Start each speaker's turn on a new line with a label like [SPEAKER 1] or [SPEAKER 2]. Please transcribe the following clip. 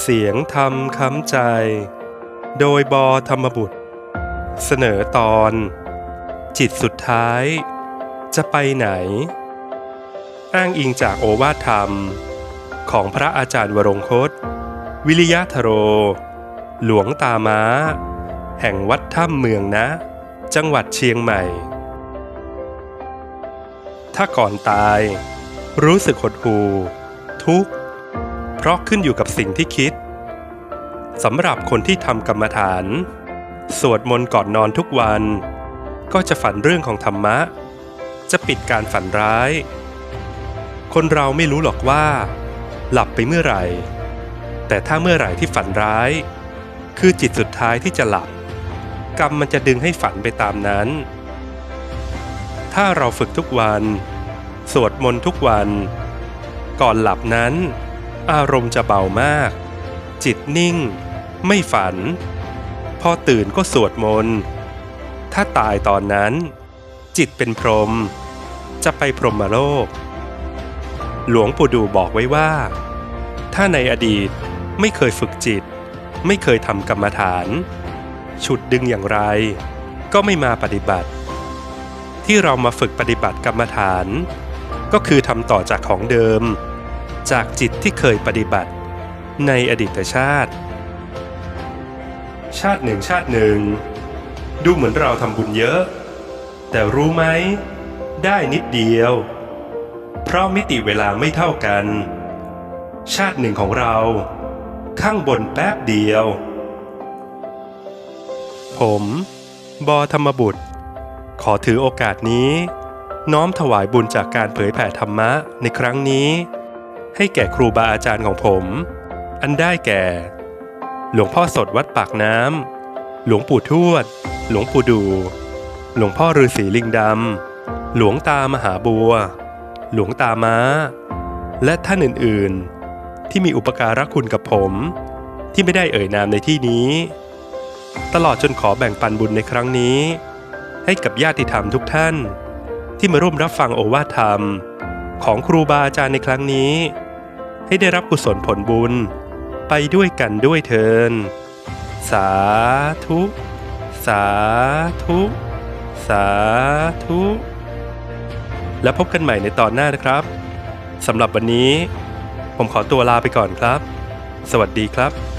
[SPEAKER 1] เสียงธรรมค้ำใจ โดยบอธรรมบุตร เสนอตอน จิตสุดท้าย จะไปไหน อ้างอิงจากโอวาทธรรม ของพระอาจารย์วรงคต วิริยะทโร หลวงตาม้า แห่งวัดถ้ำเมืองนะ จังหวัดเชียงใหม่ ถ้าก่อนตาย รู้สึกหดหู่ทุกข์ ราะขึ้นอยู่กับสิ่งที่คิดสำหรับคนที่ทำกรรมฐาน สวดมนต์ก่อนนอนทุกวัน ก็จะฝันเรื่องของธรรมะ จะปิดการฝันร้าย คนเราไม่รู้หรอกว่า หลับไปเมื่อไหร่ แต่ถ้าเมื่อไหร่ที่ฝันร้าย คือจิตสุดท้ายที่จะหลับ กรรมมันจะดึงให้ฝันไปตามนั้น ถ้าเราฝึกทุกวัน สวดมนต์ทุกวัน ก่อนหลับนั้น อารมณ์จะเบามาก จิตนิ่ง ไม่ฝัน พอตื่นก็สวดมนต์ ถ้าตายตอนนั้น จิตเป็นพรหมจะไปพรหมโลก หลวงปู่ดูบอกไว้ว่า ถ้าในอดีตไม่เคยฝึกจิต ไม่เคยทำกรรมฐาน ฉุดดึงอย่างไร ก็ไม่มาปฏิบัติ ที่เรามาฝึกปฏิบัติกรรมฐาน ก็คือทำต่อจากของเดิม จากจิตที่เคยปฏิบัติ ในอดีตชาติ ชาติหนึ่งชาติหนึ่ง ดูเหมือนเราทำบุญเยอะ แต่รู้ไหม ได้นิดเดียว เพราะมิติเวลาไม่เท่ากัน ชาติหนึ่งของเรา ข้างบนแป๊บเดียว ผม บอธรรมบุตร ขอถือโอกาสนี้น้อมถวายบุญจากการเผยแผ่ธรรมะในครั้งนี้ ให้แก่ครูบาอาจารย์ของผม อันได้แก่ หลวงพ่อสดวัดปากน้ำ หลวงปู่ทวด หลวงปู่ดู หลวงพ่อฤาษีลิงดำ หลวงตามหาบัว หลวงตาม้า และท่านอื่นๆ ที่มีอุปการะคุณกับผม ที่ไม่ได้เอ่ยนามในที่นี้ ตลอดจนขอแบ่งปันบุญในครั้งนี้ ให้กับญาติธรรมทุกท่าน ที่มาร่วมรับฟังโอวาทธรรมของครูบาอาจารย์ในครั้งนี้ ให้ได้รับกุศลผลบุญ ไปด้วยกันด้วยเทิน สาธุ สาธุ สาธุ แล้วพบกันใหม่ในตอนหน้านะครับสำหรับวันนี้ ผมขอตัวลาไปก่อนครับ สวัสดีครับ